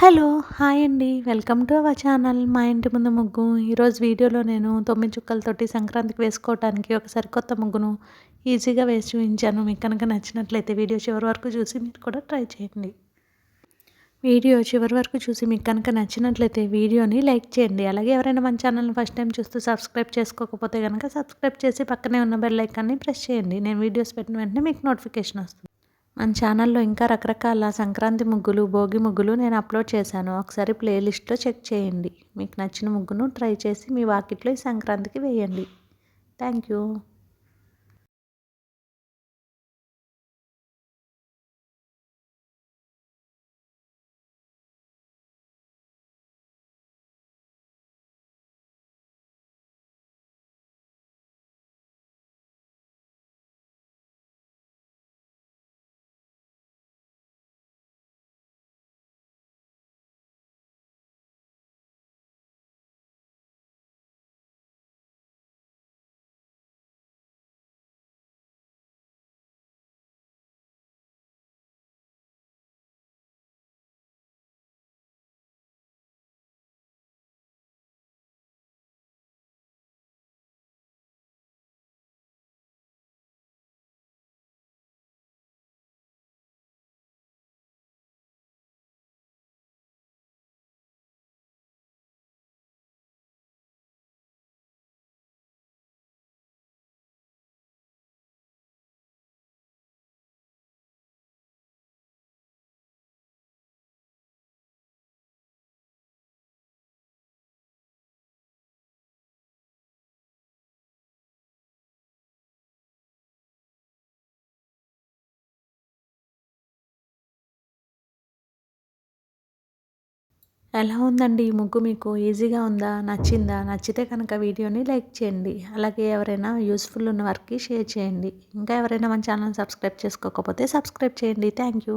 Hello hi అండి. Welcome to our channel. మా ఇంటి ముందు ముగ్గు. ఈరోజు వీడియోలో నేను తొమ్మిది చుక్కలతోటి సంక్రాంతికి వేసుకోవడానికి ఒక సరికొత్త ముగ్గును ఈజీగా వేసి చూపించాను. మీకు కనుక నచ్చినట్లయితే వీడియో చివరి వరకు చూసి మీరు కూడా ట్రై చేయండి. వీడియో చివరి వరకు చూసి మీకు కనుక నచ్చినట్లయితే వీడియోని లైక్ చేయండి. అలాగే ఎవరైనా మన ఛానల్ని ఫస్ట్ టైం చూస్తూ సబ్స్క్రైబ్ చేసుకోకపోతే కనుక సబ్స్క్రైబ్ చేసి పక్కనే ఉన్న బెల్ ఐకాన్ని ప్రెస్ చేయండి. నేను వీడియోస్ పెట్టిన వెంటనే మీకు నోటిఫికేషన్ వస్తుంది. మన ఛానల్లో ఇంకా రకరకాల సంక్రాంతి ముగ్గులు భోగి ముగ్గులు నేను అప్లోడ్ చేశాను. ఒకసారి ప్లేలిస్ట్లో చెక్ చేయండి. మీకు నచ్చిన ముగ్గును ట్రై చేసి మీ వాకిట్లో ఈ సంక్రాంతికి వేయండి. Thank you. ఎలా ఉందండి? ఈ ముగ్గు మీకు ఈజీగా ఉందా? నచ్చిందా? నచ్చితే కనుక వీడియోని లైక్ చేయండి. అలాగే ఎవరైనా యూస్ఫుల్ ఉన్న వారికి షేర్ చేయండి. ఇంకా ఎవరైనా మన ఛానల్ సబ్స్క్రైబ్ చేసుకోకపోతే సబ్స్క్రైబ్ చేయండి. Thank you